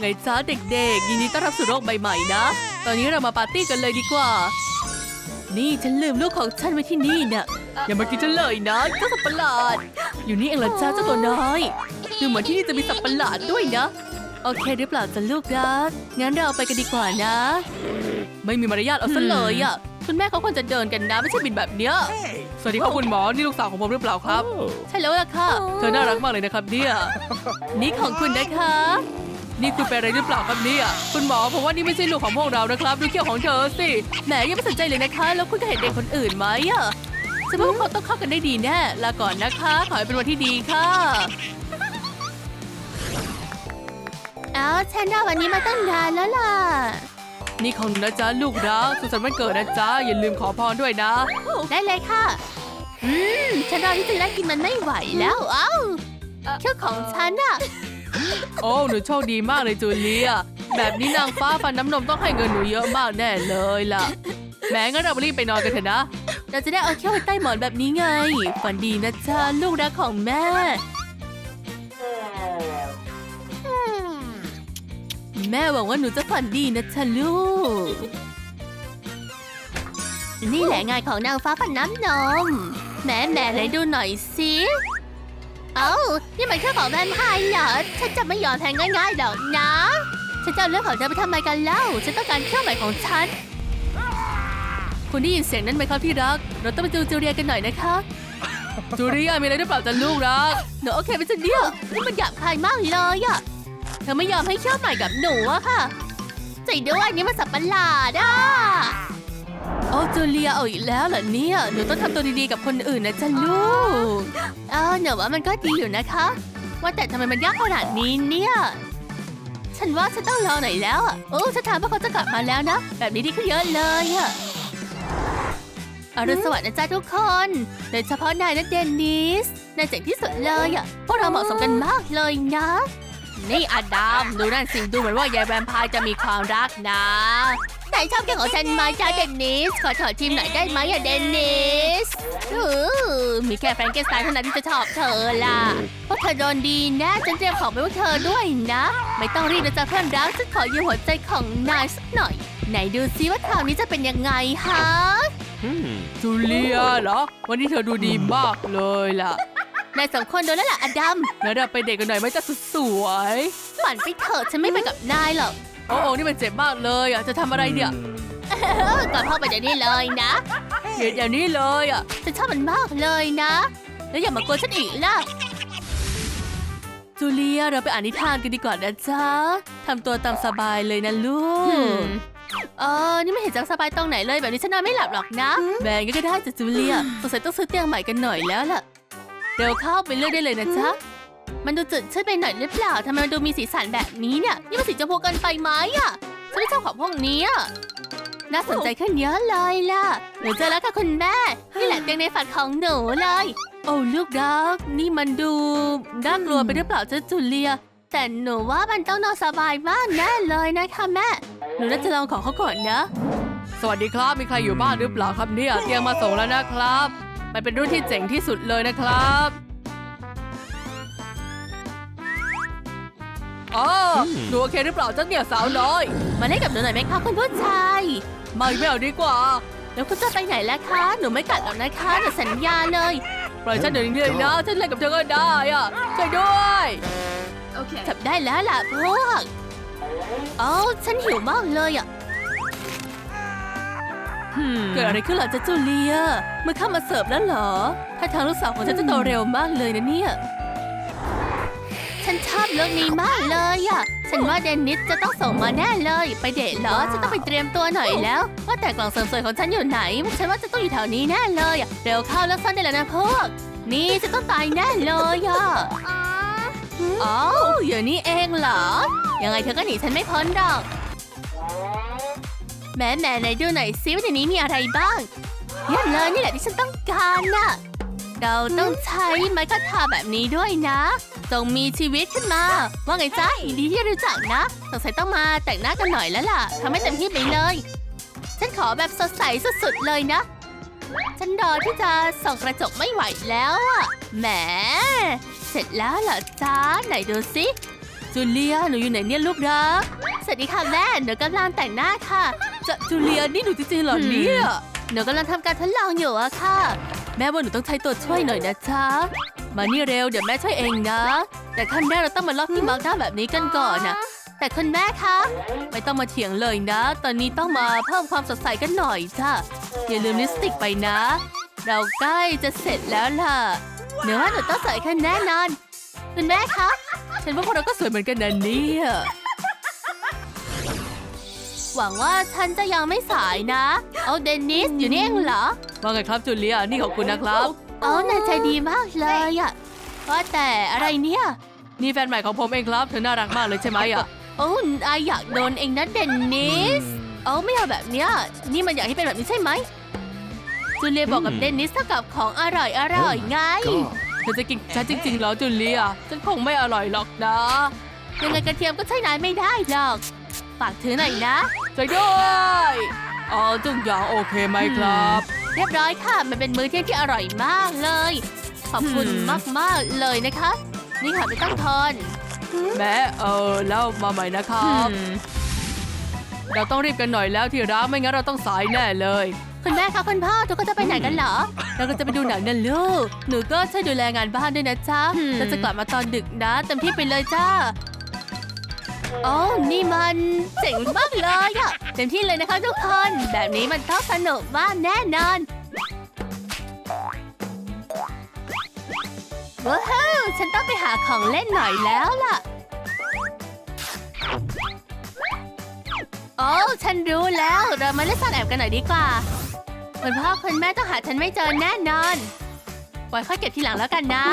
ไงจ้าเด็กๆ ยินดีต้อนรับสู่โลกใบใหม่นะ ตอนนี้เรามาปาร์ตี้กันเลยดีกว่า นี่ฉันลืมลูกของฉันไว้ที่นี่น่ะอย่ามากินฉันเลยนะเจ้าสัตว์ประหลาด อยู่นี่เองเหรอจ้าเจ้าตัวน้อย ดูเหมือนที่นี่จะมีสัตว์ประหลาดด้วยนะ โอเคหรือเปล่าจ้ะลูกรัก งั้นเราไปกันดีกว่านะ ไม่มีมารยาทเอาซะเลยอะ คุณแม่เขาควรจะเดินกันนะไม่ใช่บินแบบเนี้ย สวัสดีครับคุณหมอ นี่ลูกสาวของผมหรือเปล่าครับ ใช่แล้วล่ะค่ะ เธอน่ารักมากเลยนะครับเนี่ย นี่ของคุณนะคะ นี่คุณเป็นอะไรหรือเปล่าครับเนี่ยคุณหมอผมว่านี่ไม่ใช่ลูกของพวกเรานะครับ ดูเขี้ยวของเธอสิ แหมยังไม่สนใจเลยนะคะ แล้วคุณก็เห็นเด็กคนอื่นไหมอะฉันว่าพวกเขาต้องเข้ากันได้ดีแน่ลาก่อนนะคะ ขอให้เป็นวันที่ดีค่ะเอาฉันรอวันนี้มาตั้งนานแล้วล่ะ นี่ของหนูนะจ๊ะลูกรักสุขสันต์วันเกิดนะจ๊ะอย่าลืมขอพรด้วยนะ ได้เลยค่ะ อืม ฉันรอที่จะได้กินมันไม่ไหวแล้ว เอ้าเชื่อของฉันอะ โอ้หนูโชคดีมากเลยจูเลีย แบบนี้นางฟ้าฟันน้ำนมต้องให้เงินหนูเยอะมากแน่เลยล่ะ แม้งั้นเรารีบไปนอนกันเถอะนะ เราจะได้เอาเขี้ยวไปใต้หมอนแบบนี้ไง ฝันดีนะจ๊ะลูกรักของแม่ แม่หวังว่าหนูจะฝันดีนะจ๊ะลูก นี่แหละงานของนางฟ้าฝันน้ำนม แม่แม่ไหนดูหน่อยสิ เอ้า นี่มันเครื่องของแวมไพร์เหรอ ฉันจะไม่ยอมแพ้ง่ายๆหรอกนะ ฉันจะเอาเรื่องของเธอไปทำไมกันเล่า ฉันต้องการเครื่องใหม่ของฉัน คุณได้ยินเสียงนั้นไหมครับที่รัก เราต้องไปดูจูเลียกันหน่อยนะคะ จูเลียมีอะไรหรือเปล่าจ๊ะลูกรักหนูโอเคไปจะเดียวนี่มันหยาบคายมากเลยอะเธอไม่ยอมให้เชื่อใหม่กับหนูอะค่ะใจด้วยนี่มันสับประหลาดอะ จูเลียเอาอีกแล้วเหรอเนี่ย หนูต้องทำตัวดีๆกับคนอื่นนะจ๊ะลูกเออหนูว่ามันก็ดีอยู่นะคะ ว่าแต่ทำไมมันยากขนาดนี้เนี่ย ฉันว่าฉันต้องรอหน่อยแล้วอะโอ้ฉันถามว่าเขาจะกลับมาแล้วนะ แบบนี้ดีขึ้นเยอะเลยอะอรุณสวัสดิ์นะจ๊ะทุกคนโดยเฉพาะนายและเดนนิสนายเจ๋งที่สุดเลยอะพวกเราเหมาะสมกันมากเลยนะ นี่อดัมดูนั่นสิดูเหมือนว่ายายแวมไพร์จะมีความรักนะ นายชอบแกงของฉันไหมจ้าเดนนิส ขอถอดทีมหน่อยได้ไหมอะเดนนิสอือมีแค่แฟรงเกนสไตน์เท่านั้นที่จะชอบเธอล่ะ เพราะเธอโดนดีนะฉันเตรียมของไปให้เธอด้วยนะ ไม่ต้องรีบนะจ๊ะเพื่อนรักฉันขอยืมหัวใจของนายสักหน่อย ไหนดูซิว่าคราวนี้จะเป็นยังไงฮะจูเลียเหรอ วันนี้เธอดูดีมากเลยล่ะนายสองคนโดนแล้วล่ะอดัมงั้นเราไปเด็กกันหน่อยไหมจ๊ะสุดสวย ฝันไปเถอะฉันไม่ไปกับนายหรอก โอ้โอ้นี่มันเจ็บมากเลยอะจะทำอะไรเนี่ยเออกลับห้องไปเดี๋ยวนี้เลยนะเห็นอย่างนี้เลยอะฉันชอบมันมากเลยนะ แล้วอย่ามากวนฉันอีกล่ะจูเลียเราไปอ่านนิทานกันดีกว่านะจ๊ะทำตัวตามสบายเลยนะลูอืกมเออ นี่ไม่เห็นจะสบายตรงไหนเลยแบบนี้ฉันนอนไม่หลับหรอกนะแบนก็ได้จ้ะจูเลียสงสัยต้องซื้อเตียงใหม่กันหน่อยแล้วล่ะ เดี๋ยวเข้าไปเลือกได้เลยนะจ๊ะ มันดูจืดชืดไปหน่อยหรือเปล่าทำไมมันดูมีสีสันแบบนี้เนี่ยนี่มันสีชมพูเกันไปไหมอะฉันไม่ชอบของพวกนี้อะน่าสนใจขึ้นเยอะเลยล่ะหนูเจอแล้วค่ะคุณแม่นี่แหละเตียงในฝันของหนูเลย โอ้ลูกรักนี่มันดูน่ากลัวไปหรือเปล่าจ๊ะจูเลีย แต่หนูว่ามันต้องนอนสบายมากแน่เลยนะคะแม่ หนูน่าจะลองของเขาก่อนนะ สวัสดีครับมีใครอยู่บ้านหรือเปล่าครับเนี่ยเตียงมาส่งแล้วนะครับ มันเป็นรุ่นที่เจ๋งที่สุดเลยนะครับ อ๋อหนูโอเคหรือเปล่าจ๊ะเนี่ยสาวน้อย มาเล่นกับหนูหน่อยไหมคะคุณผู้ชาย ไม่ไม่เอาดีกว่า แล้วคุณจะไปไหนล่ะคะ หนูไม่กัดหรอกนะคะหนูสัญญาเลย ปล่อยฉันเดี๋ยวนี้เลยนะ ฉันเล่นกับเธอก็ได้อะช่วยด้วยจับได้แล้วล่ะพวกเอ้าฉันหิวมากเลยอะเกิดอะไรขึ้นเหรอจ๊ะจูเลียเมื่อเข้ามาเสิร์ฟแล้วเหรอ ถ้าทางลูกสาวของฉันจะโตเร็วมากเลยนะเนี่ย ฉันชอบเรื่องนี้มากเลยอะ ฉันว่าเดนนิสจะต้องส่งมาแน่เลย ไปเดทเหรอ ฉันต้องไปเตรียมตัวหน่อยแล้ว ว่าแต่กล่องเสริมสวยของฉันอยู่ไหน ฉันว่าจะต้องอยู่แถวนี้แน่เลยอะเร็วเข้าแล้วซ่อนได้แล้วนะพวก นี่ฉันต้องตายแน่เลยอะอ๋ออย่างนี้เองเหรอ ยังไงเธอก็หนีฉันไม่พ้นหรอกแหม่แหม่ไหนดูหน่อยซิว่าในนี้มีอะไรบ้างเยี่ยมเลยนี่แหละที่ฉันต้องการน่ะ เราต้องใช้ไม้กระทาแบบนี้ด้วยนะ จงมีชีวิตขึ้นมา ว่าไงจ๊ะยินดีที่รู้จักนะสงสัยต้องมาแต่งหน้ากันหน่อยแล้วล่ะทำให้เต็มที่ไปเลย ฉันขอแบบสดใสสุดๆเลยนะ ฉันรอที่จะส่องกระจกไม่ไหวแล้วอะแหม เสร็จแล้วเหรอจ๊ะไหนดูสิจูเลียหนูอยู่ไหนเนี่ยลูกรักสวัสดีค่ะแม่หนูกำลังแต่งหน้าค่ะจะจูเลียนี่หนูจริงๆเหรอหืมเนี่ยหนูกำลังทำการทดลองอยู่อะค่ะ แม่ว่าหนูต้องใช้ตัวช่วยหน่อยนะจ๊ะ มานี่เร็วเดี๋ยวแม่ช่วยเองนะ แต่ขั้นแรกเราต้องมาลอกที่มาร์กหน้าแบบนี้กันก่อนนะแต่คุณแม่คะ ไม่ต้องมาเถียงเลยนะ ตอนนี้ต้องมาเพิ่มความสดใสกันหน่อยจ้ะอย่าลืมลิปสติกไปนะ เราใกล้จะเสร็จแล้วล่ะหนูว่าหนูต้องใสวยขึ้นแน่นอนคุณแม่คะ ฉันว่าพวกเราก็สวยเหมือนกันนะเนี่ยหวังว่าฉันจะยังไม่สายนะ เอาเดนนิสอยู่นี่เองเหรอว่าไงครับจูเลียนี่ของคุณนะครับ เอานายใจดีมากเลยอะว่าแต่อะไรเนี่ย นี่แฟนใหม่ของผมเองครับ เธอน่ารักมากเลยใช่ไหมอะ โอ้นายอยากโดนเองนะเดนนิสเอาไม่เอาแบบเนี้ย นี่มันอยากให้เป็นแบบนี้ใช่ไหมจูเลียบอกกับอืมเดนนิสเท่ากับของอร่อยอร่อยไง เธอจะกินฉันจริงๆเหรอจูเลีย ฉันคงไม่อร่อยหรอกนะยังไงกระเทียมก็ใช้นายไม่ได้หรอกฝากถือหน่อยนะช่วยด้วย เอาทุกอย่างโอเคไหมครับ เรียบร้อยค่ะ มันเป็นมื้อเที่ยงที่อร่อยมากเลย ขอบคุณหืมมากๆเลยนะคะ นี่ค่ะไม่ต้องทอน แม่เออแล้วมาใหม่นะครับเราต้องรีบกันหน่อยแล้วที่ร้านไม่งั้นเราต้องสายแน่เลย คุณแม่คะคุณพ่อทุกคนจะไปไหนกันเหรอ เราก็จะไปดูหนังนั่นลูก หนูก็ช่วยดูแลงานบ้านด้วยนะจ๊ะหืมเราจะกลับมาตอนดึกนะเต็มที่ไปเลยจ้าโอ้นี่มันเจ๋งมากเลยอะ เต็มที่เลยนะคะทุกคน แบบนี้มันต้องสนุกมากแน่นอนว้าวฉันต้องไปหาของเล่นหน่อยแล้วล่ะ โอ้ฉันรู้แล้ว เรามาเล่นซ่อนแอบกันหน่อยดีกว่า คุณพ่อคุณแม่ต้องหาฉันไม่เจอแน่นอนปล่อยค่อยเก็บทีหลังแล้วกันนะ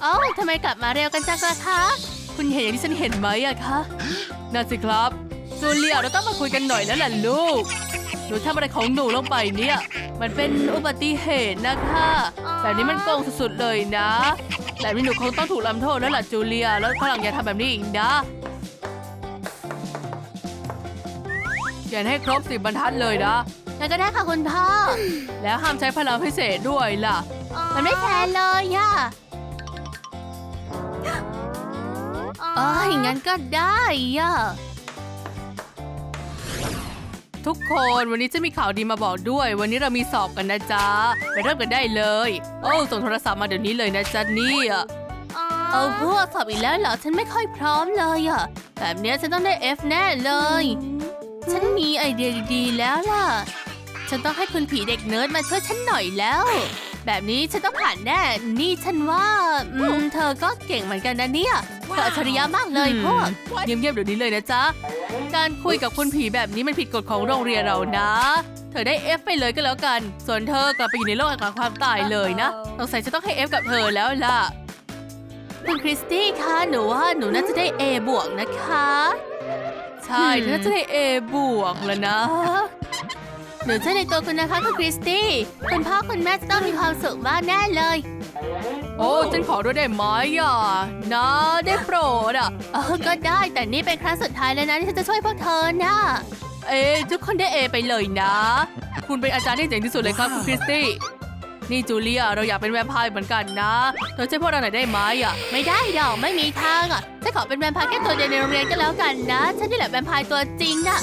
โอ้ทำไมกลับมาเร็วกันจังล่ะคะ คุณเห็นอย่างที่ฉันเห็นไหมอะคะนั่นสิครับ จูเลียเราต้องมาคุยกันหน่อยแล้วล่ะลูก หนูทำอะไรของหนูลงไปเนี่ย มันเป็นอุบัติเหตุนะคะ แบบนี้มันโกงสุดๆเลยนะ แบบนี้หนูคงต้องถูกลำโทษแล้วล่ะจูเลีย แล้วข้างหลังอย่าทำแบบนี้อีกนะเขียนให้ครบสิบบรรทัดเลยนะงั้นก็ได้ค่ะคุณพ่อ แล้วห้ามใช้พลังพิเศษด้วยล่ะ มันไม่แฟร์เลยอะเอ้ยงั้นก็ได้อะ ทุกคนวันนี้จะมีข่าวดีมาบอกด้วย วันนี้เรามีสอบกันนะจ๊ะ ไปเริ่มกันได้เลย โอ้ส่งโทรศัพท์มาเดี๋ยวนี้เลยนะจ๊ะเนี่ยเอาพวกสอบอีกแล้วเหรอ ฉันไม่ค่อยพร้อมเลยอะแบบเนี้ยฉันต้องได้ F แน่เลย ฉันมีไอเดียดีๆแล้วล่ะ ฉันต้องให้คุณผีเด็กเนิร์ดมาช่วยฉันหน่อยแล้ว แบบนี้ฉันต้องผ่านแน่ นี่ฉันว่าอืมเธอก็เก่งเหมือนกันนะเนี่ยเธออัจฉริยะมากเลยพวกเงียบๆเดี๋ยวนี้เลยนะจ๊ะ การคุยกับคุณผีแบบนี้มันผิดกฎของโรงเรียนเรานะ เธอได้ F ไปเลยก็แล้วกัน ส่วนเธอกลับไปอยู่ในโลกแห่งความตายเลยนะสงสัยจะต้องให้ F กับเธอแล้วล่ะ คุณคริสตี้คะหนูว่าหนูน่าจะได้ A บวกนะคะ ใช่เธอน่าจะได้ A บวกแล้วนะ หนูเชื่อในตัวคุณนะคะคุณคริสตี้คุณพ่อคุณแม่จะต้องมีความสุขมากแน่เลย โอ้ฉันขอด้วยได้ไหมอะนะได้โปรดอะเออก็ได้แต่นี่เป็นครั้งสุดท้ายแล้วนะที่ฉันจะช่วยพวกเธอนะเอ๊ะทุกคนได้ A ไปเลยนะ คุณเป็นอาจารย์ที่เจ๋งที่สุดเลยครับคุณคริสตี้นี่จูเลียเราอยากเป็นแวมไพร์เหมือนกันนะเธอช่วยพวกเราหน่อยได้ไหมอะไม่ได้ดอกไม่มีทางอะฉันขอเป็นแวมไพร์แค่ตัวเดียวในโรงเรียนก็แล้วกันนะ ฉันนี่แหละแวมไพร์ตัวจริงน่ะ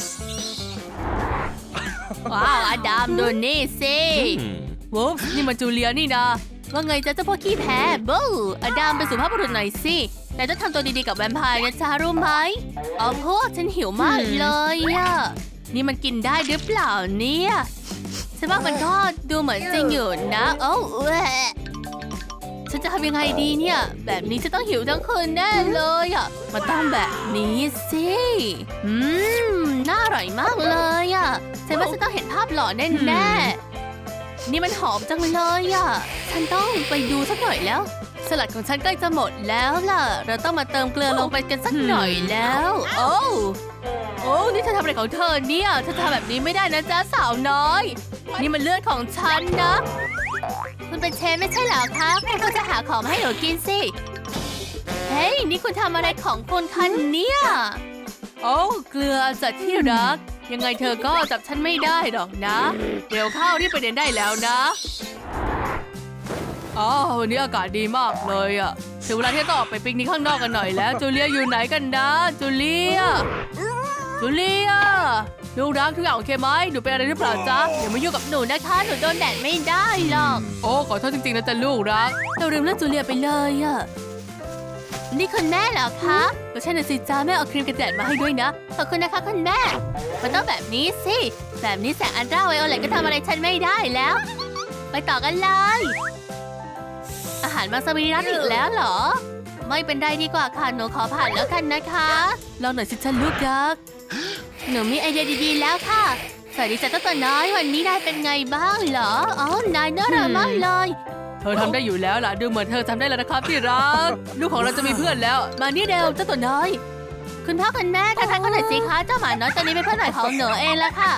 ว้าวอดัมดูนี่สิวูฟนี่มันจูเลียนี่นะว่าไงจ๊ะเจ้าพวกขี้แพ้บูอดัมเป็นสุภาพบุรุษหน่อยสินายต้องทำตัวดีๆกับแวมไพร์นะจ๊ะรู้ไหมเอาพวกฉันหิวมากเลยอะนี่มันกินได้หรือเปล่าเนี่ยฉันว่ามันก็ดูเหมือนจริงอยู่นะ โอ้แหวะ ฉันจะทำยังไงดีเนี่ย แบบนี้จะต้องหิวทั้งคืนแน่เลยอะมันต้องแบบนี้สิอืมน่าอร่อยมากเลยอะฉันว่าฉันต้องเห็นภาพหล่อแน่ๆนี่มันหอมจังเลยอะฉันต้องไปดูสักหน่อยแล้ว สลัดของฉันใกล้จะหมดแล้วล่ะ เราต้องมาเติมเกลือลงไปกันสักหน่อยแล้ว โอ้โอ้นี่เธอทำอะไรของเธอเนี่ยเธอทำแบบนี้ไม่ได้นะจ๊ะสาวน้อย นี่มันเลือดของฉันนะ คุณเป็นเชฟไม่ใช่เหรอคะคุณจะหาของมาให้หนูกินสิ เฮ้ย นี่คุณทำอะไรของคุณคันเนี่ย โอ้เกลือจัดที่รัก ยังไงเธอก็จับฉันไม่ได้หรอกนะ เดี๋ยวข้ารีบไปเรียนได้แล้วนะออ๋อวันนี้อากาศดีมากเลยอะถึงเวลาที่ต้องออกไปปิกนิกข้างนอกกันหน่อยแล้วจูเลียอยู่ไหนกันนะจูเลียจูเลีย ลูกรักทุกอย่างโอเคไหมหนูเป็นอะไรหรือเปล่าจ๊ะอย่ามายุ่งกับหนูนะคะหนูโดนแดดไม่ได้หรอกโอ้ขอโทษจริงๆนะจ๊ะลูกรักเราลืมเรื่องจูเลียไปเลยอะนี่คุณแม่เหรอคะก็ใช่นะสิจ้าแม่เอาครีมกันแดดมาให้ด้วยนะขอบคุณนะคะคุณแม่มันต้องแบบนี้สิแบบนี้แสงอันตราไวโอเลตก็ทำอะไรฉันไม่ได้แล้ว ไปต่อกันเลย อาหารมาสวิรัตอีกแล้วเหรอ ไม่เป็นไรดีกว่าค่ะหนูขอผ่านแล้วกันนะคะลองหน่อยสิจ้าลูกรัก หนูมีไอเดียดีๆแล้วค่ะ สวัสดีจ้าเจ้าตัวน้อย วันนี้นายเป็นไงบ้างเหรอ อ๋อ นายน่ารักมากเลย เธอทำได้อยู่แล้วล่ะ ดูเหมือนเธอทำได้แล้วนะครับที่รัก ลูกของเราจะมีเพื่อนแล้ว มานี่เร็วเจ้าตัวน้อย คุณพ่อคุณแม่ทักทายเขาหน่อยสิคะ เจ้าหมาน้อยตัวนี้เป็นเพื่อนใหม่ของหนูเองละค่ะ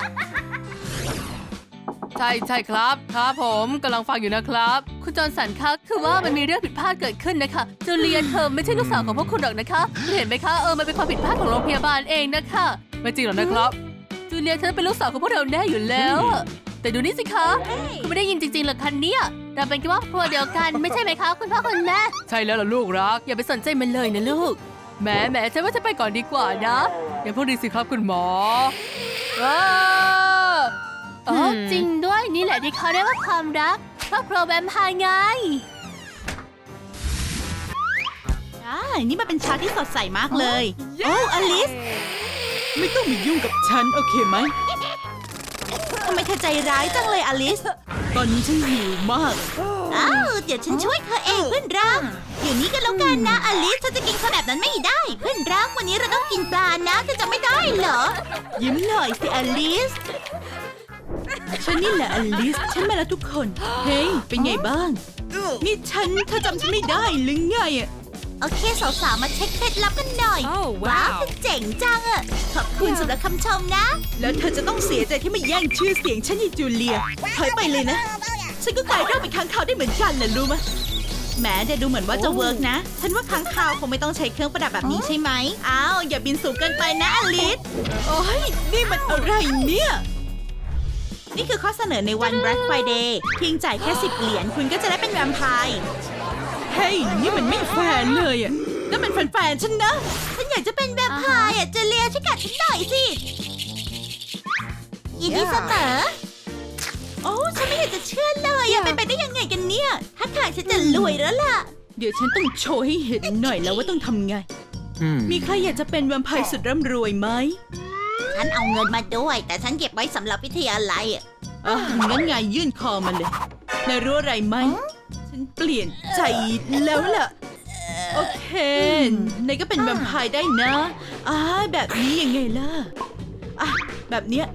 ใช่ใช่ครับ ครับผมกำลังฟังอยู่นะครับ คุณจอห์นสันคะคือว่ามันมีเรื่องผิดพลาดเกิดขึ้นนะคะจูเลียเธอไม่ใช่ลูกสาวของพวกคุณหรอกนะคะคุณเห็นไหมคะ เออ มันเป็นความผิดพลาดของโรงพยาบาลเองนะคะ ไม่จริงหรอกนะครับ จูเลียเธอเป็นลูกสาวของพวกเราแน่อยู่แล้วอะแต่ดูนี่สิคะ คุณไม่ได้ยินจริงๆเหรอคะเนี่ย เราเป็นแค่ว่าครัวเดียวกันไม่ใช่ไหมคะคุณพ่อคุณแม่ ใช่แล้วล่ะลูกรัก อย่าไปสนใจมันเลยนะลูก แหมแหมฉันว่าจะไปก่อนดีกว่านะอย่าพูดดีสิครับคุณหมออ้าอ๋อจริงด้วยนี่แหละที่เขาเรียกว่าความรักครอบครัวแวมไพร์ไงอ่านี่มันเป็นเช้าที่สดใสมากเลย โอ้อลิส ไม่ต้องมายุ่งกับฉัน โอเคไหม ทำไมเธอใจร้ายจังเลยอลิส ตอนนี้ฉันหิวมาก อ้าว เดี๋ยวฉันช่วยเธอเองเพื่อนรักอยู่นี่กันแล้วกันนะอลิสเธอจะกินข้าวแบบนั้นไม่ได้ เพื่อนรักวันนี้เราต้องกินปลานะเธอจะไม่ได้เหรอ ยิ้มหน่อยสิอลิส ฉันนี่แหละอลิส ฉันมาแล้วทุกคน เฮ้ย เป็นไงบ้าง นี่ฉันเธอจำฉันไม่ได้หรือไงอะ โอเคสาวๆ มาเช็คเคล็ดลับกันหน่อย Oh, ว้าว เธอเจ๋งจังอะขอบคุณสำหรับคำชมนะ แล้วเธอจะต้องเสียใจที่มาแย่งชื่อเสียงฉันยีจูเลียถอยไปเลยนะ ฉันก็กลายร่างเป็นค้างคาวได้เหมือนกันนะรู้ไหมแหมจะดูเหมือนว่าจะเวิร์กนะ ฉันว่าค้างคาวคงไม่ต้องใช้เครื่องประดับแบบนี้ใช่ไหมอ้าวอย่าบินสูงเกินไปนะอลิสโอ้ยนี่มันอะไรเนี่ย นี่คือข้อเสนอในวัน Black Friday เพียงจ่ายแค่ 10 เหรียญคุณก็จะได้เป็นแวมไพร์ เฮ้ยนี่มันไม่แฟร์เลยอะนั่นมันแฟนๆฉันนะ ฉันอยากจะเป็นแบบพายอะเจเลียช่วยกัดฉันหน่อยสิยินดีเสมอ โอ้ฉันไม่อยากจะเชื่อเลยอะเป็นไปได้ยังไงกันเนี่ยถ้าทางฉันจะรวยแล้วล่ะ เดี๋ยวฉันต้องโชว์ให้เห็นหน่อยแล้วว่าต้องทำไง มีใครอยากจะเป็นแวมไพร์สุดร่ำรวยไหมฉันเอาเงินมาด้วย แต่ฉันเก็บไว้สำหรับวิทยาลัยอะอะงั้นไงยื่นคอมาเลยนายรู้อะไรไหมฉัน เปลี่ยนใจแล้วล่ะ โอเคนายก็เป็นแวมไพร์ได้นะอ่าแบบนี้ยังไงล่ะอะแบบเนี้ย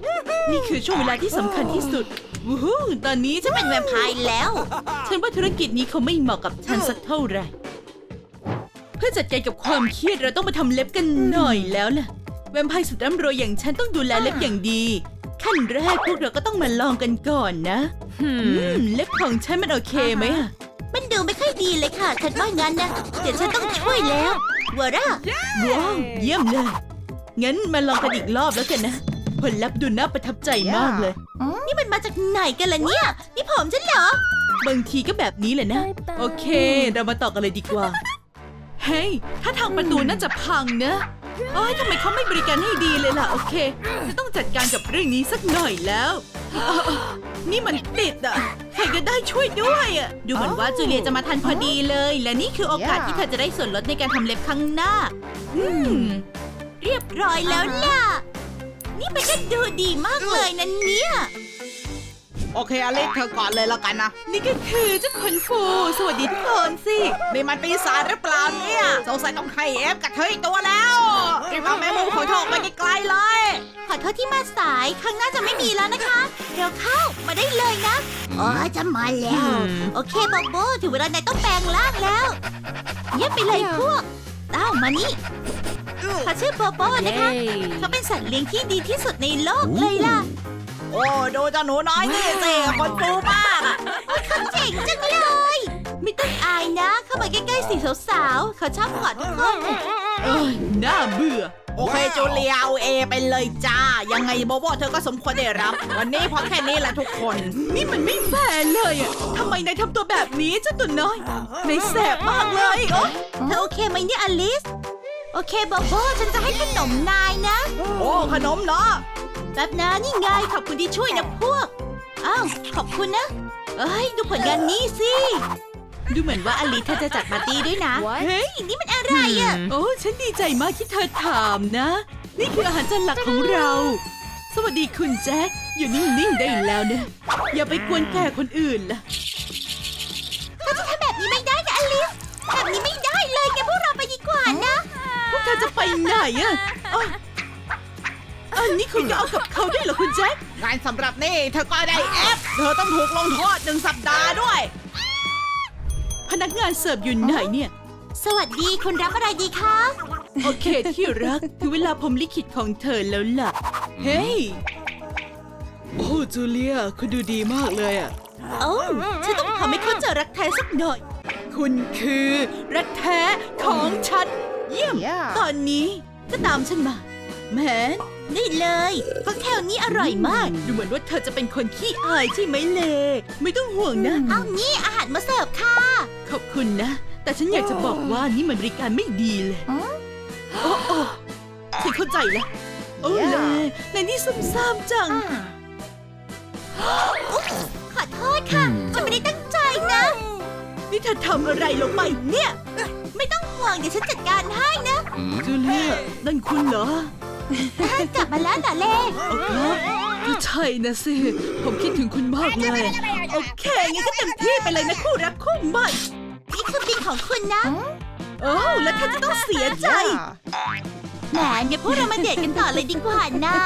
นี่คือช่วงเวลาที่สำคัญที่สุดวู้ฮู้ตอนนี้ฉันเป็นแวมไพร์พายแล้ว ฉันว่าธุรกิจนี้เขาไม่เหมาะกับฉันสักเท่าไหร่เพื่อจัดการกับความเครียดเราต้องมาทำเล็บกันหน่อยแล้วล่ะ แวมไพร์สุดร่ำรวยอย่างฉันต้องดูแลเล็บอย่างดี ขั้นแรกพวกเราก็ต้องมาลองกันก่อนนะอืมเล็บของฉันมันโอเคไหมอะ มันดูไม่ค่อยดีเลยค่ะ ฉันว่างั้นนะ เดี๋ยวฉันต้องช่วยแล้ววอร่าว้าวเยี่ยมเลย งั้นมาลองกันอีกรอบแล้วกันนะ ผลลัพธ์ดูน่าประทับใจมากเลย นี่มันมาจากไหนกันล่ะเนี่ย นี่ผมฉันเหรอ บางทีก็แบบนี้แหละนะ โอเค เรามาต่อกันเลยดีกว่า เฮ้ย ถ้าทางประตูน่าจะพังนะโอ้ยทำไมเขาไม่บริการให้ดีเลยล่ะ โอเค จะต้องจัดการกับเรื่องนี้สักหน่อยแล้วอ้าวนี่มันติดอะใคร ก็ได้ช่วยด้วยอะดูเหมือนว่าจูเลียจะมาทันพอดีเลย และนี่คือโอกาสที่เธอจะได้ส่วนลดในการทำเล็บครั้งหน้าอืมเรียบร้อยแล้วล่ะ นี่มันก็ดูดีมากเลยนะเนี่ย โอเคอลิสเธอก่อนเลยแล้วกันนะ นี่ก็คือเจ้าขนฟู สวัสดีทุกคนสินี่มันปีศาจหรือเปล่าเนี่ย สงสัยต้องให้เอฟกับเธออีกตัวแล้ว รีบเอาแมงมุมของเธอออกไปไกลๆเลย ขอโทษที่มาสาย ครั้งหน้าจะไม่มีแล้วนะคะ เร็วเข้ามาได้เลยนะ อ๋อจะมาแล้ว โอเคบอบโบถึงเวลานายต้องแปลงร่างแล้ว เยี่ยมไปเลยพวกเอ้ามานี่เขาชื่อโบโบนะคะ เขาเป็นสัตว์เลี้ยงที่ดีที่สุดในโลกเลยล่ะ โอ้ดูเจ้าหนูน้อยนี่สิคนฟูมากอะเขาเจ๋งจังเลย ไม่ต้องอายนะ เข้ามาใกล้ๆสิสาวๆเขาชอบกอดทุกคน เอ้ยน่าเบื่อ โอเคจูเลียเอาเอไปเลยจ้า ยังไงโบโบเธอก็สมควรได้รับ วันนี้พอแค่นี้แหละทุกคน นี่มันไม่แฟร์เลยอะทำไมนายทำตัวแบบนี้เจ้าตัวน้อยนายแสบมากเลยโอ๊ยเธอโอเคไหมเนี่ยอลิส โอเคโบโบฉันจะให้ขนมนายนะโอ้ขนมเนาะแป๊บนะนี่ไงขอบคุณที่ช่วยนะพวก อ้าว ขอบคุณนะ เอ้ย ดูผลงานนี้สิ ดูเหมือนว่าอลิสเธอจะจัดปาร์ตี้ด้วยนะ What? เฮ้ย นี่มันอะไรอะ โอ้ ฉันดีใจมากที่เธอถามนะ นี่คืออาหารจานหลักของเรา สวัสดีคุณแจ็ค อยู่นิ่ง ๆ ได้แล้วนะ อย่าไปกวนแก่คนอื่นล่ะเธอจะทำแบบนี้ไม่ได้นะอลิส แบบนี้ไม่ได้เลยแกพวกเราไปดีกว่านะ พวกเธอจะไปไหนอะอ๋ออันนี้คุณก็เอากับเขาได้วยเหรอคุณแจ็ค งานสำหรับนี่เธอก็ได้แอป เธอต้องถูกลงโทษหนึ่งสัปดาห์ด้วย พนักงานเสิร์ฟอยู่ไหนเนี่ย สวัสดีคุณรับอะไรดีคะ โอเคที่รักถึงเวลาผมลิขิตของเธอแล้วล่ะ เฮ้ย โอ้จูเลียคุณดูดีมากเลยอะโอ้ฉันต้องทำให้เขาเจอรักแท้สักหน่อย คุณคือรักแท้ของฉัน เยี่ยม ตอนนี้ก็ตามฉันมาแหมได้เลยฟักแคลนี้อร่อยมาก ดูเหมือนว่าเธอจะเป็นคนขี้อายใช่ไหมเล ไม่ต้องห่วงนะ เอานี่อาหารมาเสิร์ฟค่ะ ขอบคุณนะ แต่ฉันอยากจะบอกว่านี่มันบริการไม่ดีเลยอ๋อโอ้โอ้ฉันเข้าใจแล้ว โอ้เลยในนี่ซุ่มซ่ามจัง ขอโทษค่ะ ฉันไม่ได้ตั้งใจนะ นี่เธอทำอะไรลงไปเนี่ย ไม่ต้องห่วงเดี๋ยวฉันจัดการให้นะจูเลียนั่นคุณเหรอ กลับมาแล้วเหรอเล่โอเคก็ใช่นะสิ ผมคิดถึงคุณมากเลย โอเคงั้นก็เต็มที่ไปเลยนะคู่รักคู่ใหม่ นี่คือบินของคุณนะ โอ้แล้วเธอจะต้องเสียใจ แหมเดี๋ยวพวกเรามาเดทกันต่อเลยดีกว่านะ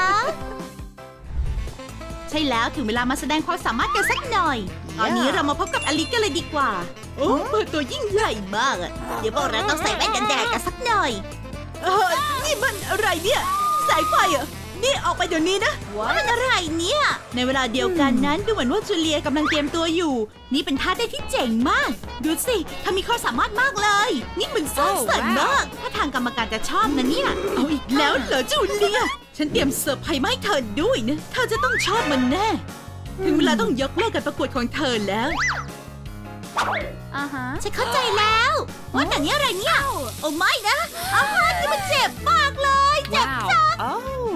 ใช่แล้วถึงเวลามาแสดงความสามารถกันสักหน่อย ตอนนี้เรามาพบกับอลิสกันเลยดีกว่า โอ้เปิดตัวยิ่งใหญ่มากอะเดี๋ยวพวกเราต้องใส่แว่นกันแดดกันสักหน่อยเออนี่มันอะไรเนี่ย สายไฟเหรอ นี่ออกไปเดี๋ยวนี้นะมันอะไรเนี่ย ในเวลาเดียวกันนั้นดูเหมือนว่าจูเลียกำลังเตรียมตัวอยู่ นี่เป็นท่าเต้นที่เจ๋งมาก ดูสิเธอมีความสามารถมากเลย นี่มันสร้างสรรค์มากถ้าทางกรรมการจะชอบนะเนี่ย เอาอีกแล้วเหรอจูเลีย ฉันเตรียมเซอร์ไพรส์มาให้เธอด้วยนะ เธอจะต้องชอบมันแน่ ถึงเวลาต้องยกเลิกการประกวดของเธอแล้ว อ่าฮะ ฉันเข้าใจแล้ว ว่าแต่นี่อะไรเนี่ย โอ้ไม่นะอาหารนี่มันเจ็บมากเลย เจ็บจัง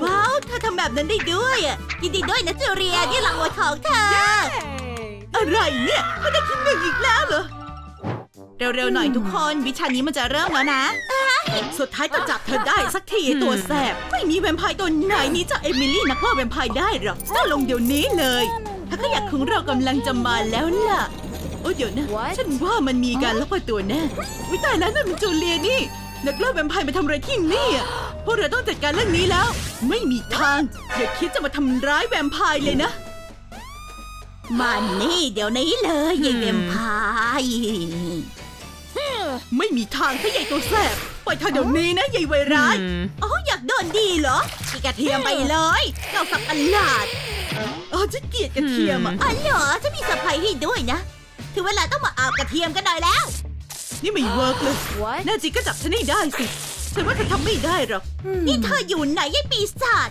ว้าวเธอทำแบบนั้นได้ด้วยอะยินดีด้วยนะจูเรียนี่รางวัลของเธอ อะไรเนี่ยเธอได้ที่หนึ่งอีกแล้วเหรอ เร็วๆหน่อยทุกคนวิชานี้มันจะเริ่มแล้วนะ สุดท้ายก็จับเธอได้สักทีไอ้ตัวแสบ ไม่มีแวมไพร์ตัวไหนหนี้จากเอมิลี่นักล่าแวมไพร์ได้หรอกเจ้าลงเดี๋ยวนี้เลยถ้าเขาอยากของเรากำลังจะมาแล้วล่ะ โอ้เดี๋ยวนะ What? ฉันว่ามันมีการลักพาตัวแน่วิตายแล้วนั่นมันจูเลียนี่ นักล่าแวมไพร์มาทำอะไรที่นี่อะพวกเราต้องจัดการเรื่องนี้แล้ว ไม่มีทาง อย่าคิดจะมาทำร้ายแวมไพร์เลยนะ มานี่เดี๋ยวนี้เลยยายเวมไพายไม่มีทางถ้าใหญ่ตัวแสบปล่อยเธอเดี๋ยวนี้นะใหญ่ไวร้ายอ๋ออยากโดนดีเหรอกีกระเทียมไปเลยเราสับประหลาดอ๋อจะเกลียดกระเทียมอะอ๋อเหรอจะมีเซอร์ไพรส์ให้ด้วยนะ ถึงเวลาต้องมาอาบกระเทียมกันหน่อยแล้ว นี่ไม่เวิร์กเลย What? แน่จริงก็จับฉันให้ได้สิ ฉันว่าเธอทำไม่ได้หรอก นี่เธออยู่ไหนยายปีศาจ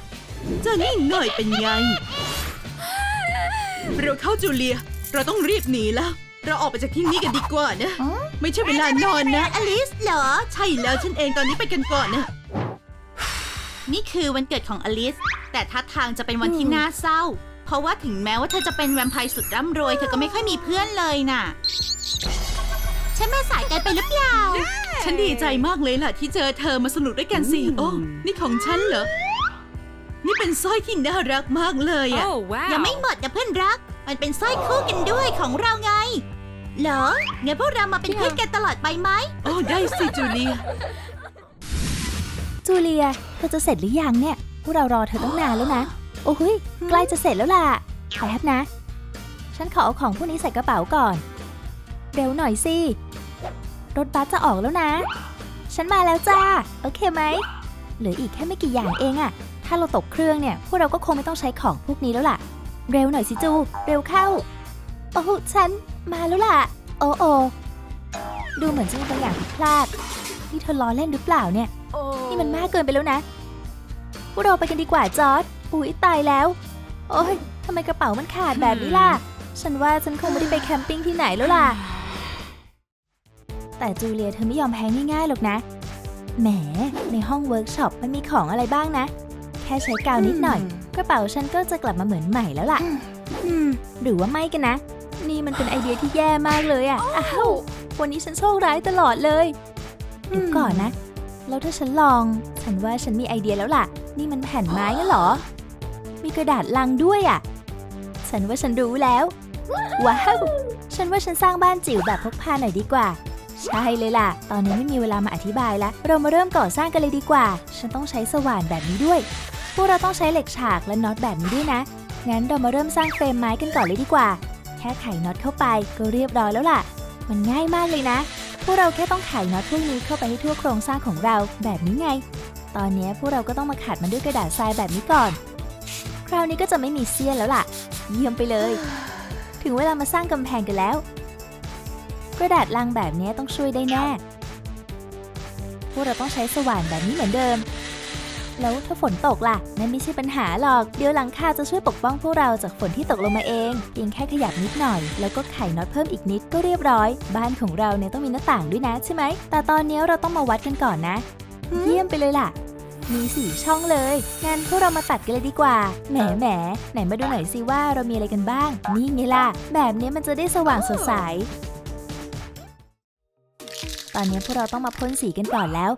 เจะนี่หน่อยเป็นไง เร็วเข้าจูเลีย เราต้องรีบหนีแล้ว เราออกไปจากที่นี่กันดีกว่านะ ไม่ใช่เวลานอนนะ อลิสเหรอ ใช่แล้วฉันเองตอนนี้ไปกันก่อนนะ นี่คือวันเกิดของอลิส แต่ท่าทางจะเป็นวันที่น่าเศร้า เพราะว่าถึงแม้ว่าเธอจะเป็นแวมไพร์สุดร่ำรวยเธอก็ไม่ค่อยมีเพื่อนเลยน่ะ ฉันมาสายเกันไปหรือเปล่า ฉันดีใจมากเลยล่ะที่เจอเธอมาสนุกด้วยกันสิโอ้นี่ของฉันเหรอ นี่เป็นสร้อยที่น่ารักมากเลยอะ Oh, wow. ยังไม่หมดนะเพื่อนรัก มันเป็นสร้อยคู่กันด้วยของเราไง เหรองั้นพวกเรามาเป็นเพื่อนกันตลอดไปไหม โอ้ได้สิจูเลีย จูเลีย เธอจะเสร็จหรือยังเนี่ย พวกเรารอเธอตั้งนานแล้วนะ โอ้ยใกล้จะเสร็จแล้วล่ะแป๊บนะ ฉันขอเอาของพวกนี้ใส่กระเป๋าก่อน เร็วหน่อยสิ รถบัสจะออกแล้วนะ ฉันมาแล้วจ้า โอเคไหม เหลืออีกแค่ไม่กี่อย่างเองอะถ้าเราตกเครื่องเนี่ย พวกเราก็คงไม่ต้องใช้ของพวกนี้แล้วล่ะ เร็วหน่อยสิจู เร็วเข้า โอ้ฉันมาแล้วล่ะ โอ้โอดูเหมือนจะมีบางอย่างผิดพลาด นี่เธอล้อเล่นหรือเปล่าเนี่ย นี่มันมากเกินไปแล้วนะ พวกเราไปกันดีกว่าจอร์ด อุ๊ยตายแล้ว โอ้ยทำไมกระเป๋ามันขาดแบบนี้ล่ะ ฉันว่าฉันคงไม่ได้ไปแคมปิ้งที่ไหนแล้วล่ะ แต่จูเลียเธอไม่ยอมแพ้ง่ายๆหรอกนะ แหม ในห้องเวิร์กช็อปมันมีของอะไรบ้างนะ แค่ใช้กาวนิดหน่อย กระเป๋าฉันก็จะกลับมาเหมือนใหม่แล้วล่ะอืมหรือว่าไม่กันนะ นี่มันเป็นไอเดียที่แย่มากเลยอะอ้าว วันนี้ฉันโชคร้ายตลอดเลยเดี๋ยวก่อนนะ แล้วถ้าฉันลอง ฉันว่าฉันมีไอเดียแล้วล่ะ นี่มันแผ่นไม้งั้นเหรอ มีกระดาษลังด้วยอะฉันว่าฉันรู้แล้ว ว้าว ฉันว่าฉันสร้างบ้านจิ๋วแบบพกพาหน่อยดีกว่า ใช่เลยล่ะ ตอนนี้ไม่มีเวลามาอธิบายแล้วเรามาเริ่มก่อสร้างกันเลยดีกว่า ฉันต้องใช้สว่านแบบนี้ด้วย พวกเราต้องใช้เหล็กฉากและน็อตแบบนี้ด้วยนะ งั้นเรามาเริ่มสร้างเฟรมไม้กันก่อนเลยดีกว่า แค่ไขน็อตเข้าไปก็เรียบร้อยแล้วล่ะ มันง่ายมากเลยนะ พวกเราแค่ต้องไขน็อตพวกนี้เข้าไปให้ทั่วโครงสร้างของเราแบบนี้ไง ตอนนี้พวกเราก็ต้องมาขัดมันด้วยกระดาษทรายแบบนี้ก่อน คราวนี้ก็จะไม่มีเสี้ยนแล้วล่ะ เยี่ยมไปเลย ถึงเวลามาสร้างกำแพงกันแล้ว กระดาษลังแบบนี้ต้องช่วยได้แน่ พวกเราต้องใช้สว่านแบบนี้เหมือนเดิม แล้วถ้าฝนตกล่ะ นั่นไม่ใช่ปัญหาหรอก เดี๋ยวหลังคาจะช่วยปกป้องพวกเราจากฝนที่ตกลงมาเอง เพียงแค่ขยับนิดหน่อย แล้วก็ไขน็อตเพิ่มอีกนิดก็เรียบร้อย บ้านของเราเนี่ยต้องมีหน้าต่างด้วยนะใช่ไหม แต่ตอนนี้เราต้องมาวัดกันก่อนนะ เยี่ยมไปเลยล่ะ มีสี่ช่องเลย งั้นพวกเรามาตัดกันเลยดีกว่า แหมแหมไหนมาดูหน่อยสิว่าเรามีอะไรกันบ้าง นี่ไงล่ะ แบบนี้มันจะได้สว่างสดใส ตอนนี้พวกเราต้องมาพ่นสีกันก่อนแล้ว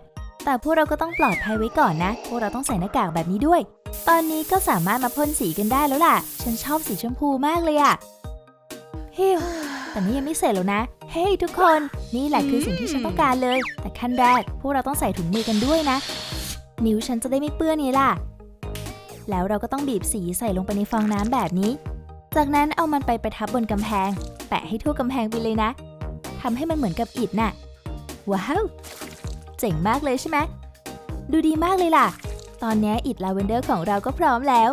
แต่พวกเราก็ต้องปลอดภัยไว้ก่อนนะ พวกเราต้องใส่หน้ากากแบบนี้ด้วย ตอนนี้ก็สามารถมาพ่นสีกันได้แล้วล่ะ ฉันชอบสีชมพูมากเลยอะฮิวแต่นี่ยังไม่เสร็จแล้วนะ เฮ้ย ทุกคน นี่แหละคือสิ่งที่ฉันต้องการเลย แต่ขั้นแรกพวกเราต้องใส่ถุงมือกันด้วยนะ นิ้วฉันจะได้ไม่เปื้อนนี่ล่ะ แล้วเราก็ต้องบีบสีใส่ลงไปในฟองน้ำแบบนี้ จากนั้นเอามันไปประทับบนกำแพง แปะให้ทั่วกำแพงไปเลยนะทำให้มันเหมือนกับอิฐน่ะ ว้าว เจ๋งมากเลยใช่ไหม ดูดีมากเลยล่ะ ตอนนี้อิฐลาเวนเดอร์ของเราก็พร้อมแล้ว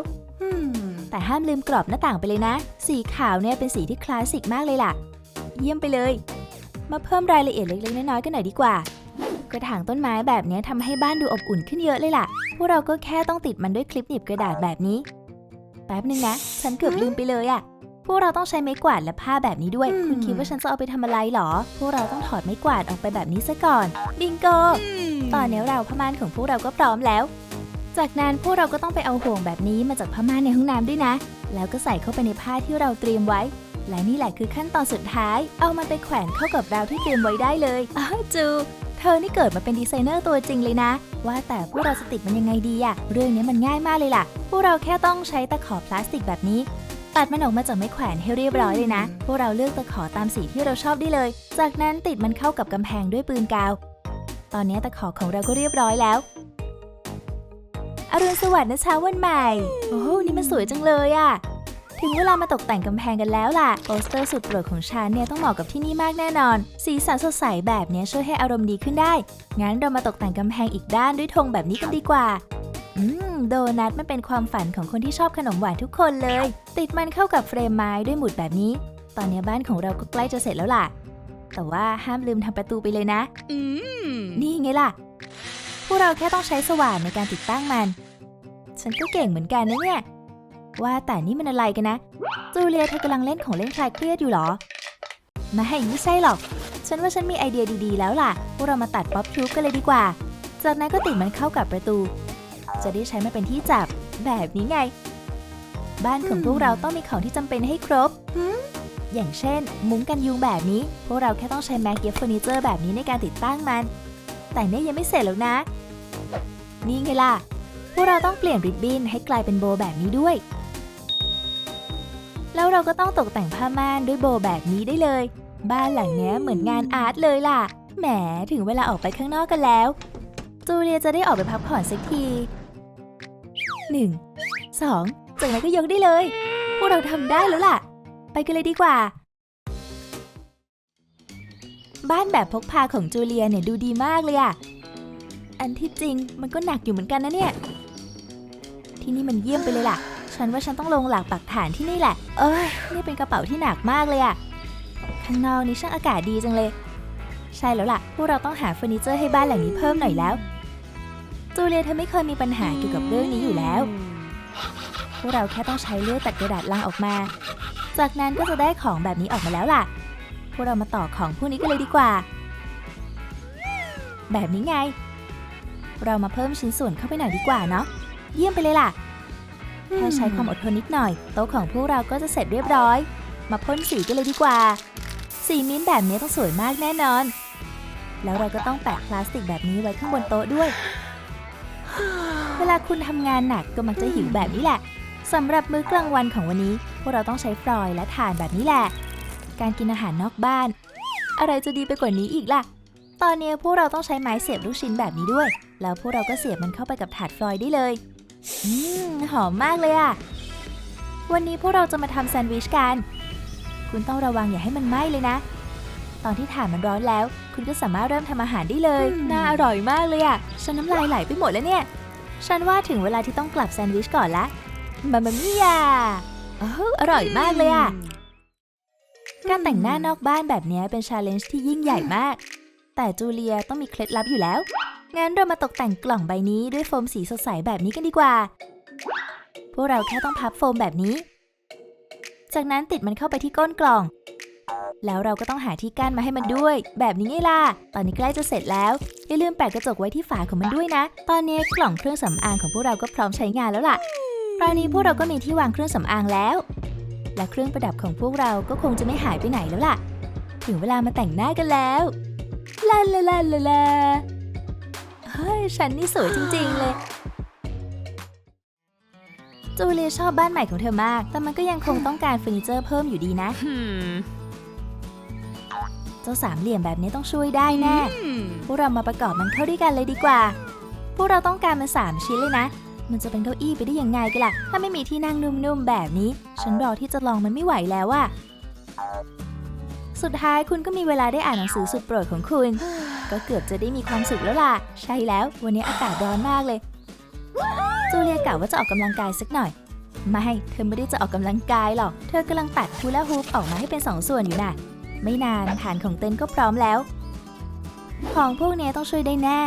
แต่ห้ามลืมกรอบหน้าต่างไปเลยนะ สีขาวเนี่ยเป็นสีที่คลาสสิกมากเลยล่ะ เยี่ยมไปเลย มาเพิ่มรายละเอียดเล็กๆน้อยๆกันหน่อยดีกว่า กระถางต้นไม้แบบนี้ทำให้บ้านดูอบอุ่นขึ้นเยอะเลยล่ะ พวกเราก็แค่ต้องติดมันด้วยคลิปหนีบกระดาษแบบนี้ แป๊บนึงนะ ฉันเกือบลืมไปเลยอะพวกเราต้องใช้ไม้กวาดและผ้าแบบนี้ด้วย คุณคิดว่าฉันจะเอาไปทำอะไรหรอ พวกเราต้องถอดไม้กวาดออกไปแบบนี้ซะก่อน บิงโก ตอนนี้เราผ้าม่านของพวกเราก็พร้อมแล้ว จากนั้นพวกเราก็ต้องไปเอาห่วงแบบนี้มาจากผ้าม่านในห้องน้ำด้วยนะ แล้วก็ใส่เข้าไปในผ้าที่เราเตรียมไว้ และนี่แหละคือขั้นตอนสุดท้าย เอามันไปแขวนเข้ากับราวที่เตรียมไว้ได้เลยอ้าวจู เธอนี่เกิดมาเป็นดีไซเนอร์ตัวจริงเลยนะ ว่าแต่พวกเราจะติดมันยังไงดีอะเรื่องนี้มันง่ายมากเลยล่ะ พวกเราแค่ต้องใช้ตะขอพลาสติกแบบนี้ ตัดมันออกมาจากไม้แขวนให้เรียบร้อยเลยนะ พวกเราเลือกตะขอตามสีที่เราชอบได้เลย จากนั้นติดมันเข้ากับกำแพงด้วยปืนกาว ตอนนี้ตะขอของเราก็เรียบร้อยแล้ว อรุณสวัสดิ์นะเช้าวันใหม่ โอ้โหนี่มันสวยจังเลยอะ ถึงเวลามาตกแต่งกำแพงกันแล้วล่ะ โปสเตอร์สุดโปรดของฉันเนี่ยต้องเหมาะกับที่นี่มากแน่นอน สีสันสดใสแบบเนี้ยช่วยให้อารมณ์ดีขึ้นได้ งั้นเรามาตกแต่งกำแพงอีกด้านด้วยธงแบบนี้กันดีกว่า อืม โดนัทมันเป็นความฝันของคนที่ชอบขนมหวานทุกคนเลย ติดมันเข้ากับเฟรมไม้ด้วยหมุดแบบนี้ ตอนนี้บ้านของเราก็ใกล้จะเสร็จแล้วล่ะ แต่ว่าห้ามลืมทำประตูไปเลยนะ อืม นี่ไงล่ะ พวกเราแค่ต้องใช้สว่านในการติดตั้งมัน ฉันก็เก่งเหมือนกันนะเนี่ย ว่าแต่นี่มันอะไรกันนะ จูเลียเธอกำลังเล่นของเล่นคลายเครียดอยู่เหรอ ไม่ไม่ใช่หรอก ฉันว่าฉันมีไอเดียดีๆแล้วล่ะ พวกเรามาตัดป๊อปทูบกันเลยดีกว่า จากนั้นก็ติดมันเข้ากับประตู จะได้ใช้มันเป็นที่จับแบบนี้ไง บ้านของพวกเราต้องมีของที่จำเป็นให้ครบ อย่างเช่น มุ้งกันยุงแบบนี้ พวกเราแค่ต้องใช้แม็กเย็บเฟอร์นิเจอร์แบบนี้ในการติดตั้งมัน แต่เนี่ยยังไม่เสร็จแล้วนะ นี่ไงล่ะพวกเราต้องเปลี่ยนริบบิ้นให้กลายเป็นโบแบบนี้ด้วย แล้วเราก็ต้องตกแต่งผ้าม่านด้วยโบแบบนี้ได้เลย บ้านหลังนี้เหมือนงานอาร์ตเลยล่ะ แหมถึงเวลาออกไปข้างนอกกันแล้ว จูเลียจะได้ออกไปพักผ่อนสักที1 2จากนั้นก็ยกได้เลย พวกเราทำได้แล้วล่ะ ไปกันเลยดีกว่า บ้านแบบพกพาของจูเลียเนี่ยดูดีมากเลยอะอันที่จริงมันก็หนักอยู่เหมือนกันนะเนี่ย ที่นี่มันเยี่ยมไปเลยล่ะ ฉันว่าฉันต้องลงหลักปักฐานที่นี่แหละ เอ้ย นี่เป็นกระเป๋าที่หนักมากเลยอะข้างนอกนี่ช่างอากาศดีจังเลย ใช่แล้วล่ะ พวกเราต้องหาเฟอร์นิเจอร์ให้บ้านหลังนี้เพิ่มหน่อยแล้ว จูเลียเธอไม่เคยมีปัญหาเกี่ยวกับเรื่องนี้อยู่แล้ว พวกเราแค่ต้องใช้เลื่อยตัดกระดาษลังออกมา จากนั้นก็จะได้ของแบบนี้ออกมาแล้วล่ะ พวกเรามาต่อของพวกนี้กันเลยดีกว่า แบบนี้ไง เรามาเพิ่มชิ้นส่วนเข้าไปหน่อยดีกว่าเนาะ เยี่ยมไปเลยล่ะ แค่ใช้ความอดทนนิดหน่อย โต๊ะของพวกเราก็จะเสร็จเรียบร้อย มาพ่นสีกันเลยดีกว่า สีมิ้นแบบนี้ต้องสวยมากแน่นอน แล้วเราก็ต้องแปะพลาสติกแบบนี้ไว้ข้างบนโต๊ะด้วย เวลาคุณทำงานหนักก็มักจะหิวแบบนี้แหละสำหรับมื้อกลางวันของวันนี้ พวกเราต้องใช้ฟรอยล์และถ่านแบบนี้แหละ การกินอาหารนอกบ้าน อะไรจะดีไปกว่านี้อีกล่ะ ตอนนี้พวกเราต้องใช้ไม้เสียบลูกชิ้นแบบนี้ด้วย แล้วพวกเราก็เสียบมันเข้าไปกับถาดฟลอยล์ได้เลย อืม หอมมากเลยอะวันนี้พวกเราจะมาทำแซนด์วิชกัน คุณต้องระวังอย่าให้มันไหม้เลยนะ ตอนที่ถ่านมันร้อนแล้ว คุณก็สามารถเริ่มทำอาหารได้เลย น่าอร่อยมากเลยอะฉันน้ำลายไหลไปหมดแล้วเนี่ย ฉันว่าถึงเวลาที่ต้องกลับแซนด์วิชก่อนละ มามามี่ยโอ้อร่อยมากเลยอะการแต่งหน้านอกบ้านแบบนี้เป็นชาเลนจ์ที่ยิ่งใหญ่มาก แต่จูเลียต้องมีเคล็ดลับอยู่แล้ว งั้นเรามาตกแต่งกล่องใบนี้ด้วยโฟมสีสดใสแบบนี้กันดีกว่า พวกเราแค่ต้องพับโฟมแบบนี้ จากนั้นติดมันเข้าไปที่ก้นกล่อง แล้วเราก็ต้องหาที่กั้นมาให้มันด้วย แบบนี้ไงล่ะ ตอนนี้ใกล้จะเสร็จแล้ว อย่าลืมแปะกระจกไว้ที่ฝาของมันด้วยนะ ตอนนี้กล่องเครื่องสำอางของพวกเราก็พร้อมใช้งานแล้วล่ะ คราวนี้พวกเราก็มีที่วางเครื่องสำอางแล้ว และเครื่องประดับของพวกเราก็คงจะไม่หายไปไหนแล้วล่ะ ถึงเวลามาแต่งหน้ากันแล้ว ลาลาลาลาลา ฮ้ย ฉันนี่สวยจริง ๆ เลย จูเลียชอบบ้านใหม่ของเธอมาก แต่มันก็ยังคงต้องการเฟอร์นิเจอร์เพิ่มอยู่ดีนะ เจ้าสามเหลี่ยมแบบนี้ต้องช่วยได้แน่ พวกเรามาประกอบมันเข้าด้วยกันเลยดีกว่า พวกเราต้องการมันสามชิ้นเลยนะ มันจะเป็นเก้าอี้ไปได้ยังไงกันล่ะ ถ้าไม่มีที่นั่งนุ่มๆแบบนี้ ฉันรอที่จะลองมันไม่ไหวแล้วอะสุดท้ายคุณก็มีเวลาได้อ่านหนังสือสุดโปรดของคุณ ก็เกือบจะได้มีความสุขแล้วล่ะ ใช่แล้ว วันนี้อากาศร้อนมากเลย จูเลียกะว่าจะออกกำลังกายสักหน่อย ไม่ เธอไม่ได้จะออกกำลังกายหรอก เธอกำลังตัดฮูลาฮูปออกมาให้เป็นสองส่วนอยู่น่ะ ไม่นานฐานของเต็นก็พร้อมแล้ว ของพวกนี้ต้องช่วยได้แน่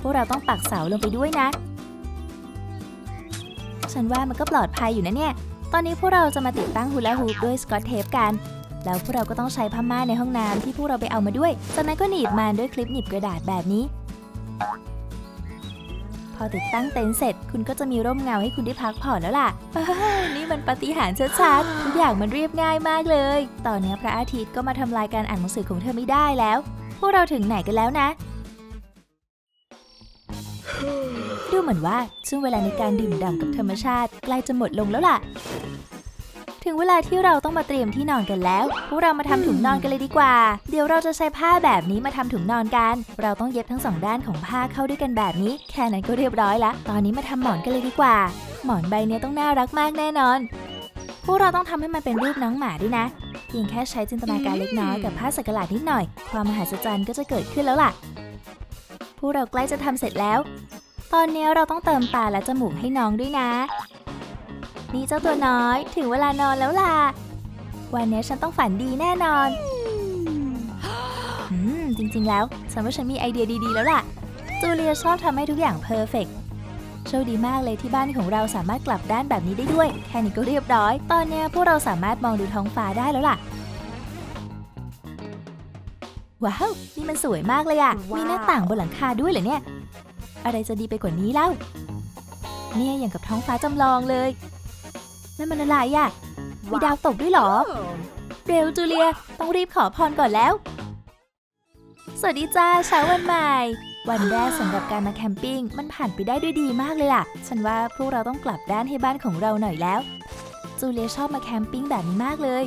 พวกเราต้องปักเสาลงไปด้วยนะ ฉันว่ามันก็ปลอดภัยอยู่นะเนี่ย ตอนนี้พวกเราจะมาติดตั้งฮูลาฮูปด้วยสกอตเทปกัน แล้วพวกเราก็ต้องใช้ผ้าม่านในห้องน้ำที่พวกเราไปเอามาด้วย จากนั้นก็หนีบมันด้วยคลิปหนีบกระดาษแบบนี้ พอติดตั้งเต็นท์เสร็จ คุณก็จะมีร่มเงาให้คุณได้พักผ่อนแล้วล่ะนี่มันปฏิหารชัดๆทุกอย่างมันเรียบง่ายมากเลย ตอนนี้พระอาทิตย์ก็มาทำลายการอ่านหนังสือของเธอไม่ได้แล้ว พวกเราถึงไหนกันแล้วนะดูเหมือนว่าช่วงเวลาในการดื่มด่ำกับธรรมชาติใกล้จะหมดลงแล้วล่ะ เวลาที่เราต้องมาเตรียมที่นอนกันแล้ว พวกเรามาทำถุงนอนกันเลยดีกว่า เดี๋ยวเราจะใช้ผ้าแบบนี้มาทำถุงนอนกัน เราต้องเย็บทั้งสองด้านของผ้าเข้าด้วยกันแบบนี้ แค่นั้นก็เรียบร้อยละ ตอนนี้มาทำหมอนกันเลยดีกว่า หมอนใบนี้ต้องน่ารักมากแน่นอน พวกเราต้องทำให้มันเป็นรูปน้องหมาด้วยนะ เพียงแค่ใช้จินตนาการเล็กน้อยกับผ้าสักหลาดนิดหน่อย ความมหัศจรรย์ก็จะเกิดขึ้นแล้วล่ะ พวกเราใกล้จะทำเสร็จแล้ว ตอนนี้เราต้องเติมตาและจมูกให้น้องด้วยนะ นี่เจ้าตัวน้อยถึงเวลานอนแล้วล่ะ วันนี้ฉันต้องฝันดีแน่นอนอืมจริงๆแล้วฉันว่าฉันมีไอเดียดีๆแล้วล่ะ จูเลียชอบทำให้ทุกอย่างเพอร์เฟกโชคดีมากเลยที่บ้านของเราสามารถกลับด้านแบบนี้ได้ด้วย แค่นี้ก็เรียบร้อย ตอนนี้พวกเราสามารถมองดูท้องฟ้าได้แล้วล่ะ ว้าว นี่มันสวยมากเลยอะมีหน้าต่างบนหลังคาด้วยเหรอเนี่ย อะไรจะดีไปกว่านี้เล่า เนี่ยอย่างกับท้องฟ้าจำลองเลย นั่นมันอะไรอะมีดาวตกด้วยเหรอ เร็วจูเลีย ต้องรีบขอพรก่อนแล้ว สวัสดีจ้าเช้าวันใหม่ วันแรกสำหรับการมาแคมปิ้งมันผ่านไปได้ด้วยดีมากเลยล่ะ ฉันว่าพวกเราต้องกลับด้านให้บ้านของเราหน่อยแล้ว จูเลียชอบมาแคมปิ้งแบบนี้มากเลย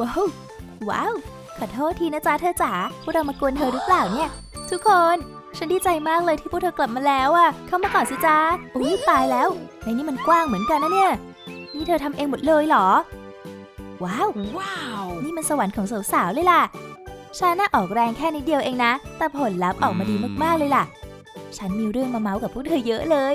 ว้าว ว้าว ขอโทษทีนะจ๊ะเธอจ๋า พวกเรามากวนเธอหรือเปล่าเนี่ย ทุกคนฉันดีใจมากเลยที่พวกเธอกลับมาแล้วอะเข้ามาก่อนสิจ้าอุ้ยตายแล้ว ในนี้มันกว้างเหมือนกันนะเนี่ย นี่เธอทำเองหมดเลยเหรอ ว้าว ว้าว นี่มันสวรรค์ของสาวๆเลยล่ะ ฉันน่าออกแรงแค่นิดเดียวเองนะ แต่ผลลัพธ์ออกมาดีมากๆเลยล่ะ ฉันมีเรื่องมาเมาส์กับพวกเธอเยอะเลย